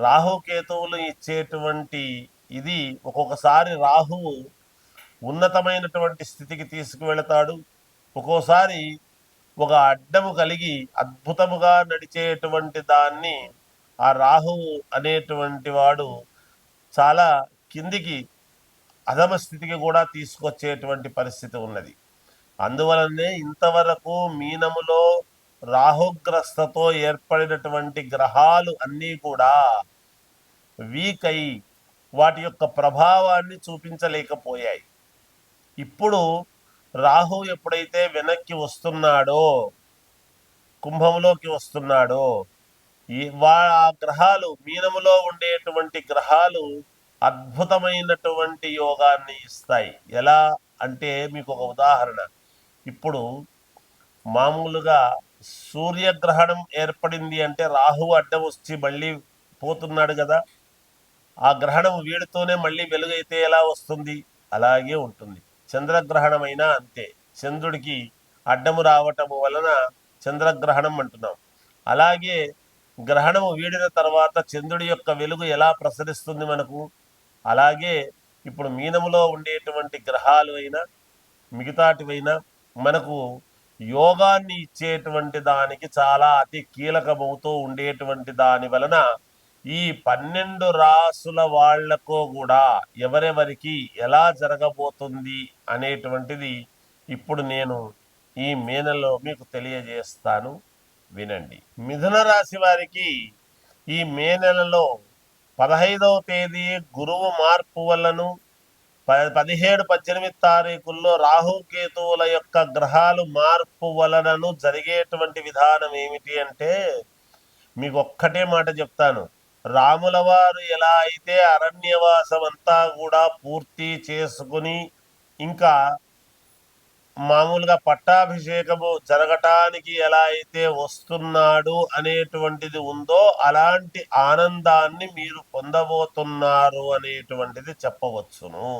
రాహుకేతువులు ఇచ్చేటువంటి ఇది ఒక్కొక్కసారి రాహువు ఉన్నతమైనటువంటి స్థితికి తీసుకువెళతాడు. ఒక్కోసారి ఒక అడ్డము కలిగి అద్భుతముగా నడిచేటువంటి దాన్ని ఆ రాహువు అనేటువంటి వాడు చాలా కిందికి అధమ స్థితికి కూడా తీసుకొచ్చేటువంటి పరిస్థితి ఉన్నది. అందువలనే ఇంతవరకు మీనములో రాహుగ్రస్తతో ఏర్పడినటువంటి గ్రహాలు అన్నీ కూడా వీక్ అయి వాటి యొక్క ప్రభావాన్ని చూపించలేకపోయాయి. ఇప్పుడు రాహు ఎప్పుడైతే వెనక్కి వస్తున్నాడో కుంభంలోకి వస్తున్నాడో ఈ వా ఆ గ్రహాలు మీనములో ఉండేటువంటి గ్రహాలు అద్భుతమైనటువంటి యోగాన్ని ఇస్తాయి. ఎలా అంటే మీకు ఒక ఉదాహరణ. ఇప్పుడు మామూలుగా సూర్యగ్రహణం ఏర్పడింది అంటే రాహు అడ్డం వచ్చి మళ్ళీ పోతున్నాడు కదా. ఆ గ్రహణం వీడితోనే మళ్ళీ వెలుగైతే ఎలా వస్తుంది? అలాగే ఉంటుంది. చంద్రగ్రహణమైనా అంతే. చంద్రుడికి అడ్డము రావటము వలన చంద్రగ్రహణం అంటున్నాం. అలాగే గ్రహణము వీడిన తర్వాత చంద్రుడి యొక్క వెలుగు ఎలా ప్రసరిస్తుంది మనకు? అలాగే ఇప్పుడు మీనములో ఉండేటువంటి గ్రహాలు అయినా మిగతాటివైనా మనకు యోగాన్ని ఇచ్చేటువంటి దానికి చాలా అతి కీలకమవుతూ ఉండేటువంటి దాని వలన ఈ పన్నెండు రాసుల వాళ్ళకు కూడా ఎవరెవరికి ఎలా జరగబోతుంది అనేటువంటిది ఇప్పుడు నేను ఈ మీనలో మీకు తెలియజేస్తాను. వినండి. మిథున రాశి వారికి ఈ మే నెలలో పదహైదవ తేదీ గురువు మార్పు వల్లను ప- పదిహేడు పద్దెనిమిది తారీఖుల్లో రాహుకేతువుల యొక్క గ్రహాలు మార్పు వలనను జరిగేటువంటి విధానం ఏమిటి అంటే మీకు ఒక్కటే మాట చెప్తాను. రాముల వారు ఎలా అయితే అరణ్యవాసం అంతా కూడా పూర్తి చేసుకుని ఇంకా మామూలుగా పట్టాభిషేకము జరగటానికి ఎలా అయితే వస్తున్నాడు అనేటువంటిది ఉందో అలాంటి ఆనందాన్ని మీరు పొందబోతున్నారు అనేటువంటిది చెప్పవచ్చును.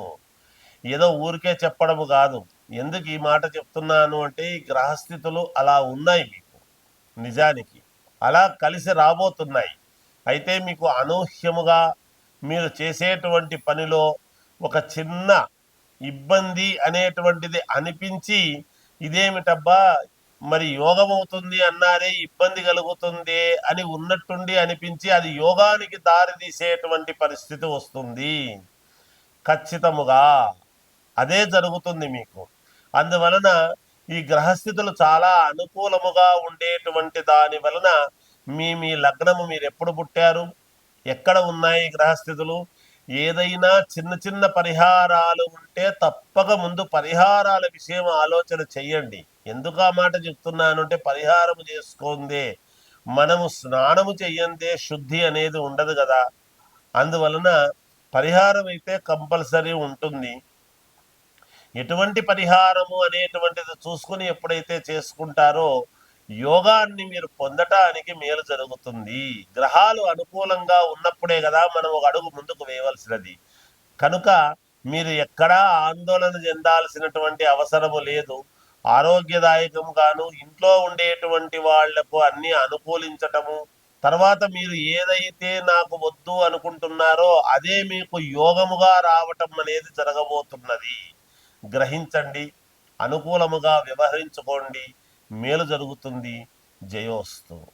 ఏదో ఊరికే చెప్పడము కాదు. ఎందుకు ఈ మాట చెప్తున్నాను అంటే ఈ గ్రహస్థితులు అలా ఉన్నాయి మీకు. నిజానికి. అలా కలిసి రాబోతున్నాయి. అయితే మీకు అనూహ్యముగా మీరు చేసేటువంటి పనిలో ఒక చిన్న ఇబ్బంది అనేటువంటిది అనిపించి ఇదేమిటబ్బా మరి యోగం అవుతుంది అన్నారే ఇబ్బంది కలుగుతుంది అని ఉన్నట్టుండి అనిపించి అది యోగానికి దారి తీసేటువంటి పరిస్థితి వస్తుంది. ఖచ్చితముగా అదే జరుగుతుంది మీకు. అందువలన ఈ గ్రహస్థితులు చాలా అనుకూలముగా ఉండేటువంటి దాని వలన మీ మీ లగ్నము మీరు ఎప్పుడు పుట్టారు? ఎక్కడ ఉన్నాయి గ్రహస్థితులు? ఏదైనా చిన్న చిన్న పరిహారాలు ఉంటే తప్పక ముందు పరిహారాల విషయం ఆలోచన చెయ్యండి. ఎందుకు ఆ మాట చెప్తున్నాను అంటే పరిహారము చేసుకోందే. మనము స్నానము చెయ్యందే శుద్ధి అనేది ఉండదు కదా. అందువలన పరిహారం అయితే కంపల్సరీ ఉంటుంది. ఎటువంటి పరిహారము అనేటువంటిది చూసుకుని ఎప్పుడైతే చేసుకుంటారో యోగాన్ని మీరు పొందటానికి మేలు జరుగుతుంది. గ్రహాలు అనుకూలంగా ఉన్నప్పుడే కదా మనం ఒక అడుగు ముందుకు వేయవలసినది. కనుక మీరు ఎక్కడా ఆందోళన చెందాల్సినటువంటి అవసరము లేదు. ఆరోగ్యదాయకంగాను ఇంట్లో ఉండేటువంటి వాళ్ళకు అన్ని అనుకూలించటము. తర్వాత మీరు ఏదైతే నాకు వద్దు అనుకుంటున్నారో అదే మీకు యోగముగా రావటం అనేది జరగబోతున్నది. గ్రహించండి. అనుకూలముగా వ్యవహరించుకోండి. మేలు జరుగుతుంది. జయోస్తు.